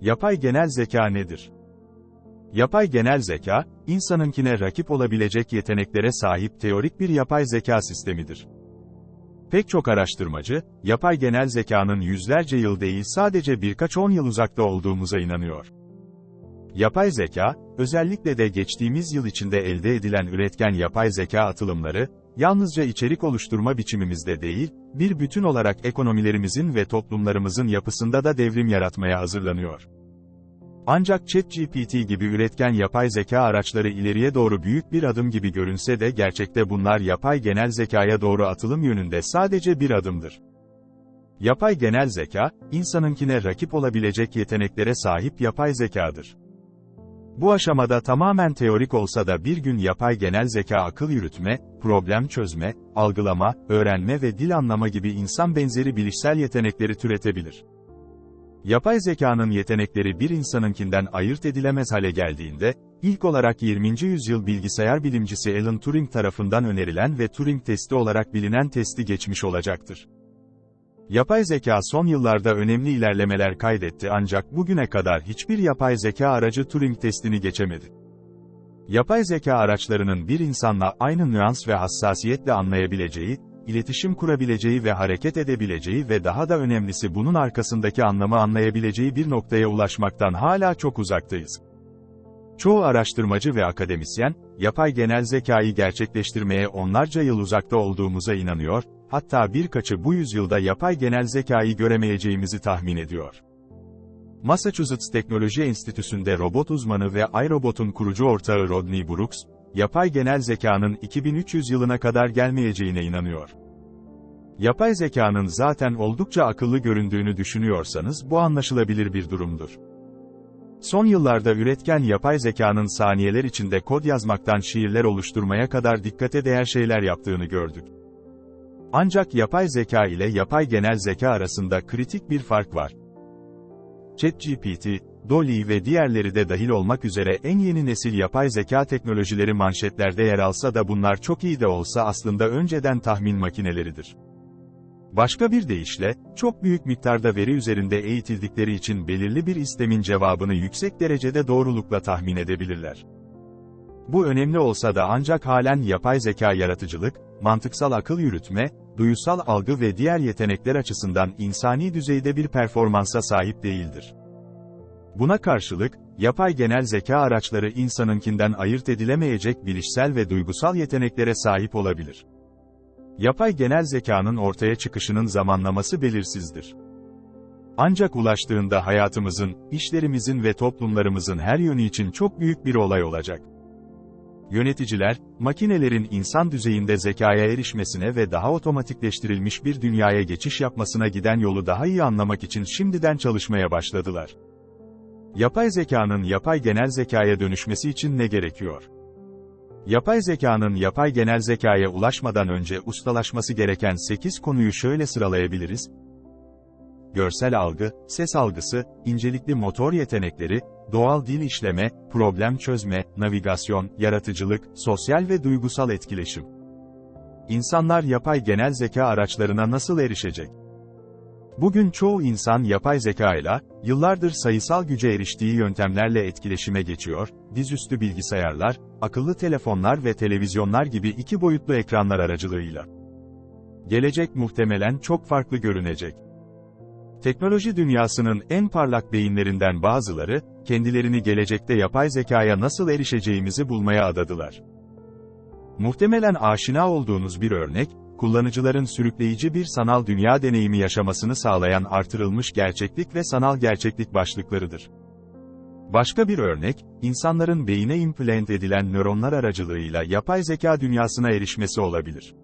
Yapay genel zeka nedir? Yapay genel zeka, insanınkine rakip olabilecek yeteneklere sahip teorik bir yapay zeka sistemidir. Pek çok araştırmacı, yapay genel zekanın yüzlerce yıl değil sadece birkaç on yıl uzakta olduğumuza inanıyor. Yapay zeka, özellikle de geçtiğimiz yıl içinde elde edilen üretken yapay zeka atılımları, yalnızca içerik oluşturma biçimimizde değil, bir bütün olarak ekonomilerimizin ve toplumlarımızın yapısında da devrim yaratmaya hazırlanıyor. Ancak ChatGPT gibi üretken yapay zeka araçları ileriye doğru büyük bir adım gibi görünse de gerçekte bunlar yapay genel zekaya doğru atılım yönünde sadece bir adımdır. Yapay genel zeka, insanınkine rakip olabilecek yeteneklere sahip yapay zekadır. Bu aşamada tamamen teorik olsa da bir gün yapay genel zeka akıl yürütme, problem çözme, algılama, öğrenme ve dil anlama gibi insan benzeri bilişsel yetenekleri türetebilir. Yapay zekanın yetenekleri bir insanınkinden ayırt edilemez hale geldiğinde, ilk olarak 20. yüzyıl bilgisayar bilimcisi Alan Turing tarafından önerilen ve Turing testi olarak bilinen testi geçmiş olacaktır. Yapay zeka son yıllarda önemli ilerlemeler kaydetti ancak bugüne kadar hiçbir yapay zeka aracı Turing testini geçemedi. Yapay zeka araçlarının bir insanla aynı nüans ve hassasiyetle anlayabileceği, iletişim kurabileceği ve hareket edebileceği ve daha da önemlisi bunun arkasındaki anlamı anlayabileceği bir noktaya ulaşmaktan hala çok uzaktayız. Çoğu araştırmacı ve akademisyen, yapay genel zekayı gerçekleştirmeye onlarca yıl uzakta olduğumuza inanıyor, hatta birkaçı bu yüzyılda yapay genel zekayı göremeyeceğimizi tahmin ediyor. Massachusetts Teknoloji Enstitüsü'nde robot uzmanı ve iRobot'un kurucu ortağı Rodney Brooks, yapay genel zekanın 2300 yılına kadar gelmeyeceğine inanıyor. Yapay zekanın zaten oldukça akıllı göründüğünü düşünüyorsanız bu anlaşılabilir bir durumdur. Son yıllarda üretken yapay zekanın saniyeler içinde kod yazmaktan şiirler oluşturmaya kadar dikkate değer şeyler yaptığını gördük. Ancak yapay zeka ile yapay genel zeka arasında kritik bir fark var. ChatGPT, Dolly ve diğerleri de dahil olmak üzere en yeni nesil yapay zeka teknolojileri manşetlerde yer alsa da bunlar çok iyi de olsa aslında önceden tahmin makineleridir. Başka bir deyişle, çok büyük miktarda veri üzerinde eğitildikleri için belirli bir istemin cevabını yüksek derecede doğrulukla tahmin edebilirler. Bu önemli olsa da ancak halen yapay zeka yaratıcılık, mantıksal akıl yürütme, duyusal algı ve diğer yetenekler açısından insani düzeyde bir performansa sahip değildir. Buna karşılık, yapay genel zeka araçları insanınkinden ayırt edilemeyecek bilişsel ve duygusal yeteneklere sahip olabilir. Yapay genel zekanın ortaya çıkışının zamanlaması belirsizdir. Ancak ulaştığında hayatımızın, işlerimizin ve toplumlarımızın her yönü için çok büyük bir olay olacak. Yöneticiler, makinelerin insan düzeyinde zekaya erişmesine ve daha otomatikleştirilmiş bir dünyaya geçiş yapmasına giden yolu daha iyi anlamak için şimdiden çalışmaya başladılar. Yapay zekanın yapay genel zekaya dönüşmesi için ne gerekiyor? Yapay zekanın yapay genel zekaya ulaşmadan önce ustalaşması gereken 8 konuyu şöyle sıralayabiliriz. Görsel algı, ses algısı, incelikli motor yetenekleri, doğal dil işleme, problem çözme, navigasyon, yaratıcılık, sosyal ve duygusal etkileşim. İnsanlar yapay genel zeka araçlarına nasıl erişecek? Bugün çoğu insan yapay zeka ile, yıllardır sayısal güce eriştiği yöntemlerle etkileşime geçiyor, dizüstü bilgisayarlar, akıllı telefonlar ve televizyonlar gibi iki boyutlu ekranlar aracılığıyla. Gelecek muhtemelen çok farklı görünecek. Teknoloji dünyasının en parlak beyinlerinden bazıları, kendilerini gelecekte yapay zekaya nasıl erişeceğimizi bulmaya adadılar. Muhtemelen aşina olduğunuz bir örnek, kullanıcıların sürükleyici bir sanal dünya deneyimi yaşamasını sağlayan artırılmış gerçeklik ve sanal gerçeklik başlıklarıdır. Başka bir örnek, insanların beyine implant edilen nöronlar aracılığıyla yapay zeka dünyasına erişmesi olabilir.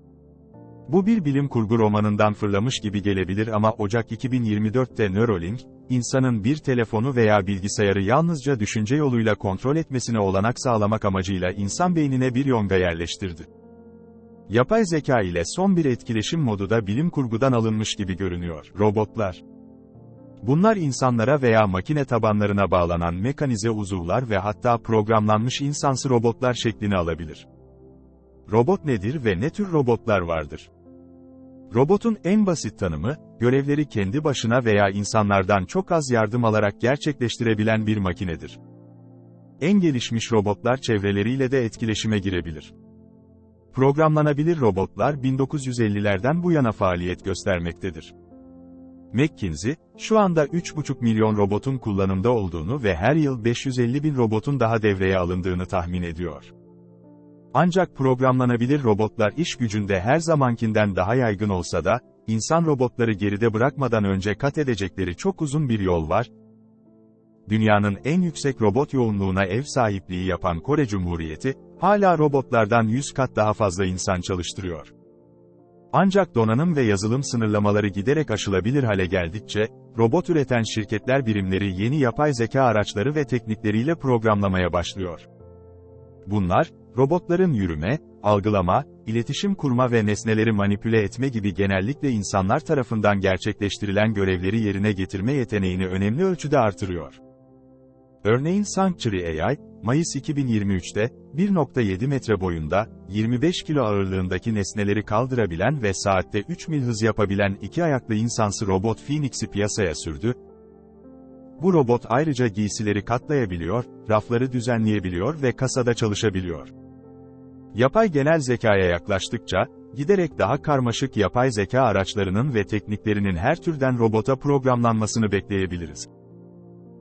Bu bir bilim kurgu romanından fırlamış gibi gelebilir ama Ocak 2024'te Neuralink, insanın bir telefonu veya bilgisayarı yalnızca düşünce yoluyla kontrol etmesine olanak sağlamak amacıyla insan beynine bir yonga yerleştirdi. Yapay zeka ile son bir etkileşim modu da bilim kurgudan alınmış gibi görünüyor. Robotlar. Bunlar insanlara veya makine tabanlarına bağlanan mekanize uzuvlar ve hatta programlanmış insansı robotlar şeklini alabilir. Robot nedir ve ne tür robotlar vardır? Robotun en basit tanımı, görevleri kendi başına veya insanlardan çok az yardım alarak gerçekleştirebilen bir makinedir. En gelişmiş robotlar çevreleriyle de etkileşime girebilir. Programlanabilir robotlar 1950'lerden bu yana faaliyet göstermektedir. McKinsey, şu anda 3,5 milyon robotun kullanımda olduğunu ve her yıl 550 bin robotun daha devreye alındığını tahmin ediyor. Ancak programlanabilir robotlar iş gücünde her zamankinden daha yaygın olsa da, insan robotları geride bırakmadan önce kat edecekleri çok uzun bir yol var. Dünyanın en yüksek robot yoğunluğuna ev sahipliği yapan Kore Cumhuriyeti, hala robotlardan 100 kat daha fazla insan çalıştırıyor. Ancak donanım ve yazılım sınırlamaları giderek aşılabilir hale geldikçe, robot üreten şirketler birimleri yeni yapay zeka araçları ve teknikleriyle programlamaya başlıyor. Bunlar, robotların yürüme, algılama, iletişim kurma ve nesneleri manipüle etme gibi genellikle insanlar tarafından gerçekleştirilen görevleri yerine getirme yeteneğini önemli ölçüde artırıyor. Örneğin Sanctuary AI, Mayıs 2023'te, 1.7 metre boyunda, 25 kilo ağırlığındaki nesneleri kaldırabilen ve saatte 3 mil hız yapabilen iki ayaklı insansı robot Phoenix'i piyasaya sürdü. Bu robot ayrıca giysileri katlayabiliyor, rafları düzenleyebiliyor ve kasada çalışabiliyor. Yapay genel zekaya yaklaştıkça, giderek daha karmaşık yapay zeka araçlarının ve tekniklerinin her türden robota programlanmasını bekleyebiliriz.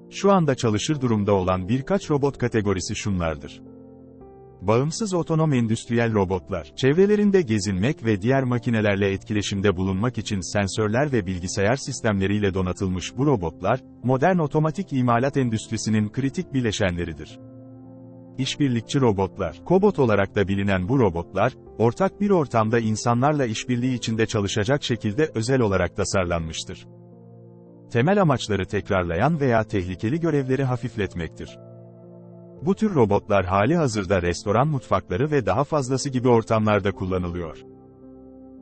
Şu anda çalışır durumda olan birkaç robot kategorisi şunlardır. Bağımsız otonom endüstriyel robotlar, çevrelerinde gezinmek ve diğer makinelerle etkileşimde bulunmak için sensörler ve bilgisayar sistemleriyle donatılmış bu robotlar, modern otomatik imalat endüstrisinin kritik bileşenleridir. İşbirlikçi robotlar, kobot olarak da bilinen bu robotlar, ortak bir ortamda insanlarla işbirliği içinde çalışacak şekilde özel olarak tasarlanmıştır. Temel amaçları tekrarlayan veya tehlikeli görevleri hafifletmektir. Bu tür robotlar hali hazırda restoran mutfakları ve daha fazlası gibi ortamlarda kullanılıyor.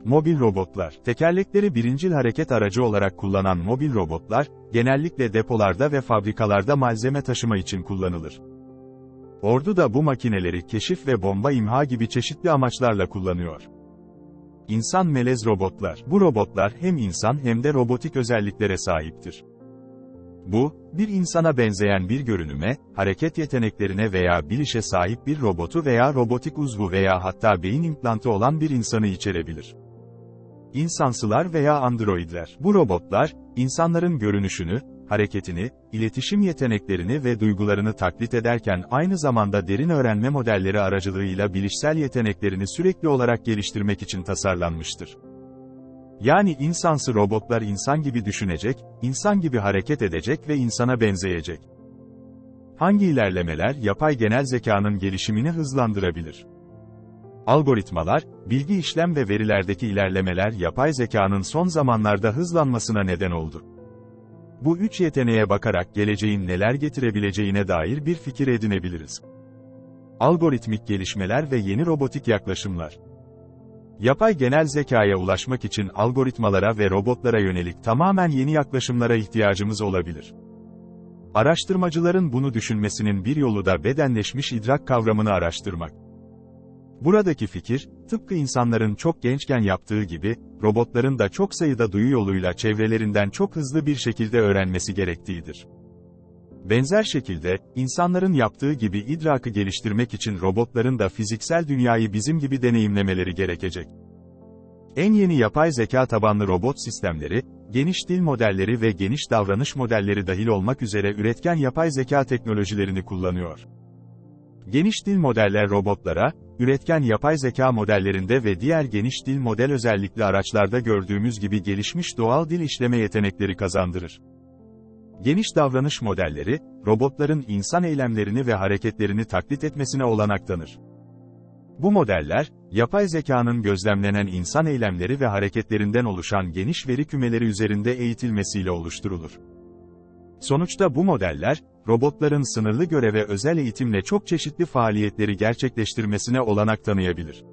Mobil robotlar, tekerlekleri birincil hareket aracı olarak kullanan mobil robotlar, genellikle depolarda ve fabrikalarda malzeme taşıma için kullanılır. Ordu da bu makineleri keşif ve bomba imha gibi çeşitli amaçlarla kullanıyor. İnsan melez robotlar. Bu robotlar hem insan hem de robotik özelliklere sahiptir. Bu, bir insana benzeyen bir görünüme, hareket yeteneklerine veya bilişe sahip bir robotu veya robotik uzvu veya hatta beyin implantı olan bir insanı içerebilir. İnsansılar veya androidler. Bu robotlar, insanların görünüşünü, hareketini, iletişim yeteneklerini ve duygularını taklit ederken aynı zamanda derin öğrenme modelleri aracılığıyla bilişsel yeteneklerini sürekli olarak geliştirmek için tasarlanmıştır. Yani insansı robotlar insan gibi düşünecek, insan gibi hareket edecek ve insana benzeyecek. Hangi ilerlemeler yapay genel zekanın gelişimini hızlandırabilir? Algoritmalar, bilgi işlem ve verilerdeki ilerlemeler yapay zekanın son zamanlarda hızlanmasına neden oldu. Bu üç yeteneğe bakarak geleceğin neler getirebileceğine dair bir fikir edinebiliriz. Algoritmik gelişmeler ve yeni robotik yaklaşımlar. Yapay genel zekaya ulaşmak için algoritmalara ve robotlara yönelik tamamen yeni yaklaşımlara ihtiyacımız olabilir. Araştırmacıların bunu düşünmesinin bir yolu da bedenleşmiş idrak kavramını araştırmak. Buradaki fikir, tıpkı insanların çok gençken yaptığı gibi, robotların da çok sayıda duyu yoluyla çevrelerinden çok hızlı bir şekilde öğrenmesi gerektiğidir. Benzer şekilde, insanların yaptığı gibi idrakı geliştirmek için robotların da fiziksel dünyayı bizim gibi deneyimlemeleri gerekecek. En yeni yapay zeka tabanlı robot sistemleri, geniş dil modelleri ve geniş davranış modelleri dahil olmak üzere üretken yapay zeka teknolojilerini kullanıyor. Geniş dil modeller robotlara, üretken yapay zeka modellerinde ve diğer geniş dil model özellikli araçlarda gördüğümüz gibi gelişmiş doğal dil işleme yetenekleri kazandırır. Geniş davranış modelleri, robotların insan eylemlerini ve hareketlerini taklit etmesine olanak tanır. Bu modeller, yapay zekanın gözlemlenen insan eylemleri ve hareketlerinden oluşan geniş veri kümeleri üzerinde eğitilmesiyle oluşturulur. Sonuçta bu modeller, robotların sınırlı göreve özel eğitimle çok çeşitli faaliyetleri gerçekleştirmesine olanak tanıyabilir.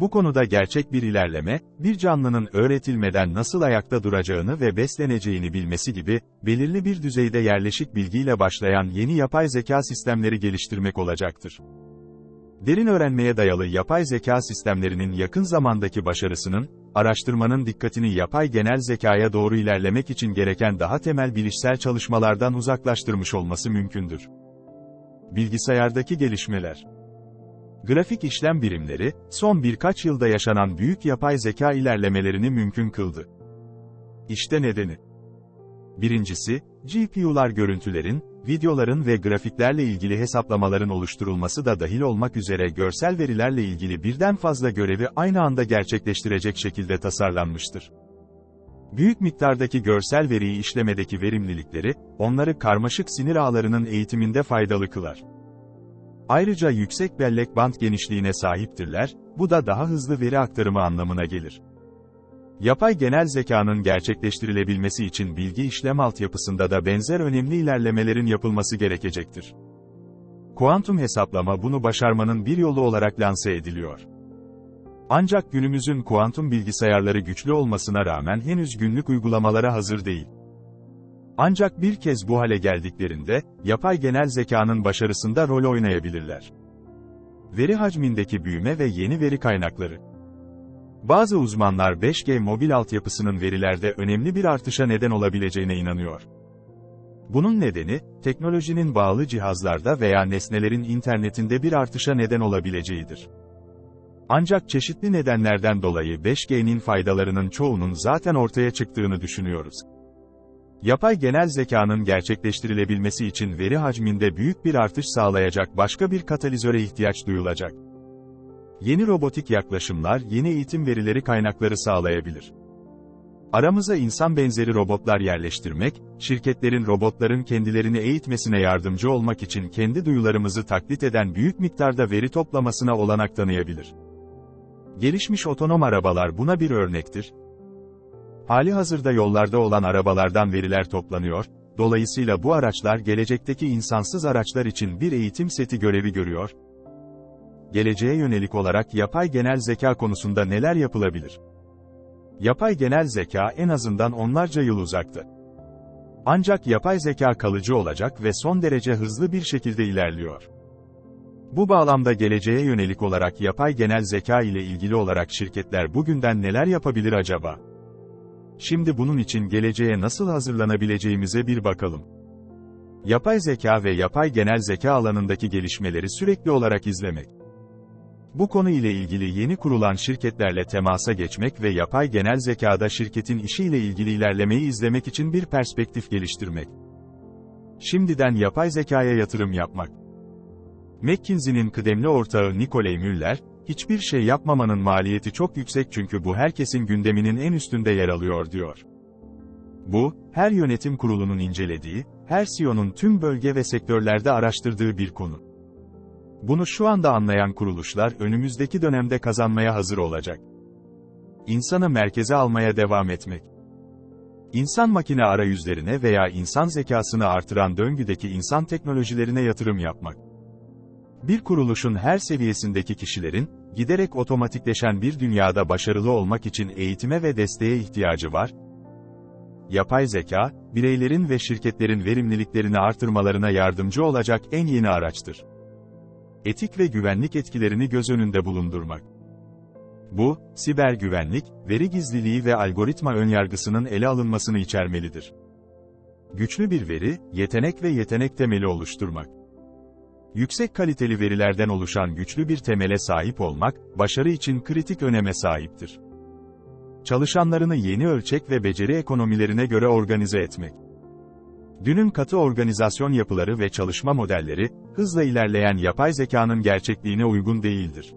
Bu konuda gerçek bir ilerleme, bir canlının öğretilmeden nasıl ayakta duracağını ve besleneceğini bilmesi gibi, belirli bir düzeyde yerleşik bilgiyle başlayan yeni yapay zeka sistemleri geliştirmek olacaktır. Derin öğrenmeye dayalı yapay zeka sistemlerinin yakın zamandaki başarısının, araştırmanın dikkatini yapay genel zekaya doğru ilerlemek için gereken daha temel bilişsel çalışmalardan uzaklaştırmış olması mümkündür. Bilgisayardaki gelişmeler Grafik işlem birimleri, son birkaç yılda yaşanan büyük yapay zeka ilerlemelerini mümkün kıldı. İşte nedeni. Birincisi, GPU'lar görüntülerin, videoların ve grafiklerle ilgili hesaplamaların oluşturulması da dahil olmak üzere görsel verilerle ilgili birden fazla görevi aynı anda gerçekleştirecek şekilde tasarlanmıştır. Büyük miktardaki görsel veriyi işlemedeki verimlilikleri, onları karmaşık sinir ağlarının eğitiminde faydalı kılar. Ayrıca yüksek bellek band genişliğine sahiptirler, bu da daha hızlı veri aktarımı anlamına gelir. Yapay genel zekanın gerçekleştirilebilmesi için bilgi işlem altyapısında da benzer önemli ilerlemelerin yapılması gerekecektir. Kuantum hesaplama bunu başarmanın bir yolu olarak lanse ediliyor. Ancak günümüzün kuantum bilgisayarları güçlü olmasına rağmen henüz günlük uygulamalara hazır değil. Ancak bir kez bu hale geldiklerinde, yapay genel zekanın başarısında rol oynayabilirler. Veri hacmindeki büyüme ve yeni veri kaynakları. Bazı uzmanlar 5G mobil altyapısının verilerde önemli bir artışa neden olabileceğine inanıyor. Bunun nedeni, teknolojinin bağlı cihazlarda veya nesnelerin internetinde bir artışa neden olabileceğidir. Ancak çeşitli nedenlerden dolayı 5G'nin faydalarının çoğunun zaten ortaya çıktığını düşünüyoruz. Yapay genel zekanın gerçekleştirilebilmesi için veri hacminde büyük bir artış sağlayacak başka bir katalizöre ihtiyaç duyulacak. Yeni robotik yaklaşımlar yeni eğitim verileri kaynakları sağlayabilir. Aramıza insan benzeri robotlar yerleştirmek, şirketlerin robotların kendilerini eğitmesine yardımcı olmak için kendi duyularımızı taklit eden büyük miktarda veri toplamasına olanak tanıyabilir. Gelişmiş otonom arabalar buna bir örnektir. Hali hazırda yollarda olan arabalardan veriler toplanıyor, dolayısıyla bu araçlar gelecekteki insansız araçlar için bir eğitim seti görevi görüyor, geleceğe yönelik olarak yapay genel zeka konusunda neler yapılabilir? Yapay genel zeka en azından onlarca yıl uzakta. Ancak yapay zeka kalıcı olacak ve son derece hızlı bir şekilde ilerliyor. Bu bağlamda geleceğe yönelik olarak yapay genel zeka ile ilgili olarak şirketler bugünden neler yapabilir acaba? Şimdi bunun için geleceğe nasıl hazırlanabileceğimize bir bakalım. Yapay zeka ve yapay genel zeka alanındaki gelişmeleri sürekli olarak izlemek. Bu konu ile ilgili yeni kurulan şirketlerle temasa geçmek ve yapay genel zekada şirketin işiyle ilgili ilerlemeyi izlemek için bir perspektif geliştirmek. Şimdiden yapay zekaya yatırım yapmak. McKinsey'nin kıdemli ortağı Nikolay Müller, hiçbir şey yapmamanın maliyeti çok yüksek çünkü bu herkesin gündeminin en üstünde yer alıyor diyor. Bu, her yönetim kurulunun incelediği, her CEO'nun tüm bölge ve sektörlerde araştırdığı bir konu. Bunu şu anda anlayan kuruluşlar önümüzdeki dönemde kazanmaya hazır olacak. İnsanı merkeze almaya devam etmek. İnsan makine arayüzlerine veya insan zekasını artıran döngüdeki insan teknolojilerine yatırım yapmak. Bir kuruluşun her seviyesindeki kişilerin, giderek otomatikleşen bir dünyada başarılı olmak için eğitime ve desteğe ihtiyacı var. Yapay zeka, bireylerin ve şirketlerin verimliliklerini artırmalarına yardımcı olacak en yeni araçtır etik ve güvenlik etkilerini göz önünde bulundurmak. Bu, siber güvenlik, veri gizliliği ve algoritma önyargısının ele alınmasını içermelidir. Güçlü bir veri, yetenek ve yetenek temeli oluşturmak. Yüksek kaliteli verilerden oluşan güçlü bir temele sahip olmak, başarı için kritik öneme sahiptir. Çalışanlarını yeni ölçek ve beceri ekonomilerine göre organize etmek. Dünün katı organizasyon yapıları ve çalışma modelleri, hızla ilerleyen yapay zekanın gerçekliğine uygun değildir.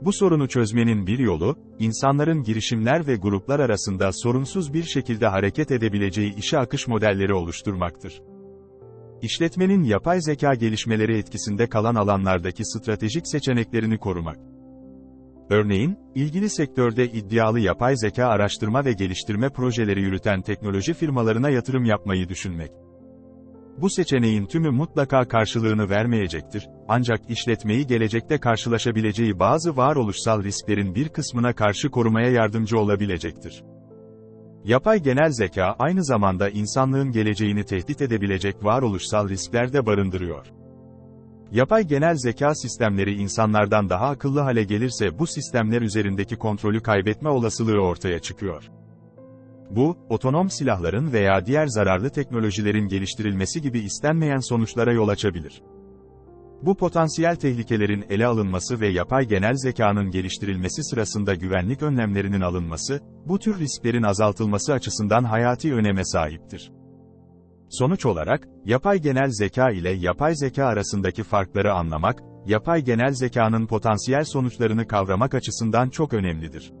Bu sorunu çözmenin bir yolu, insanların girişimler ve gruplar arasında sorunsuz bir şekilde hareket edebileceği işe akış modelleri oluşturmaktır. İşletmenin yapay zeka gelişmeleri etkisinde kalan alanlardaki stratejik seçeneklerini korumak. Örneğin, ilgili sektörde iddialı yapay zeka araştırma ve geliştirme projeleri yürüten teknoloji firmalarına yatırım yapmayı düşünmek. Bu seçeneğin tümü mutlaka karşılığını vermeyecektir, ancak işletmeyi gelecekte karşılaşabileceği bazı varoluşsal risklerin bir kısmına karşı korumaya yardımcı olabilecektir. Yapay genel zeka aynı zamanda insanlığın geleceğini tehdit edebilecek varoluşsal riskler de barındırıyor. Yapay genel zeka sistemleri insanlardan daha akıllı hale gelirse bu sistemler üzerindeki kontrolü kaybetme olasılığı ortaya çıkıyor. Bu, otonom silahların veya diğer zararlı teknolojilerin geliştirilmesi gibi istenmeyen sonuçlara yol açabilir. Bu potansiyel tehlikelerin ele alınması ve yapay genel zekanın geliştirilmesi sırasında güvenlik önlemlerinin alınması, bu tür risklerin azaltılması açısından hayati öneme sahiptir. Sonuç olarak, yapay genel zeka ile yapay zeka arasındaki farkları anlamak, yapay genel zekanın potansiyel sonuçlarını kavramak açısından çok önemlidir.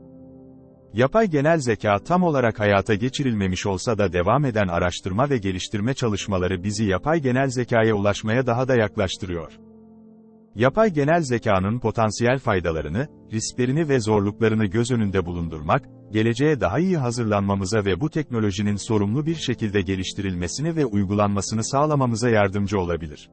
Yapay genel zeka tam olarak hayata geçirilmemiş olsa da devam eden araştırma ve geliştirme çalışmaları bizi yapay genel zekaya ulaşmaya daha da yaklaştırıyor. Yapay genel zekanın potansiyel faydalarını, risklerini ve zorluklarını göz önünde bulundurmak, geleceğe daha iyi hazırlanmamıza ve bu teknolojinin sorumlu bir şekilde geliştirilmesini ve uygulanmasını sağlamamıza yardımcı olabilir.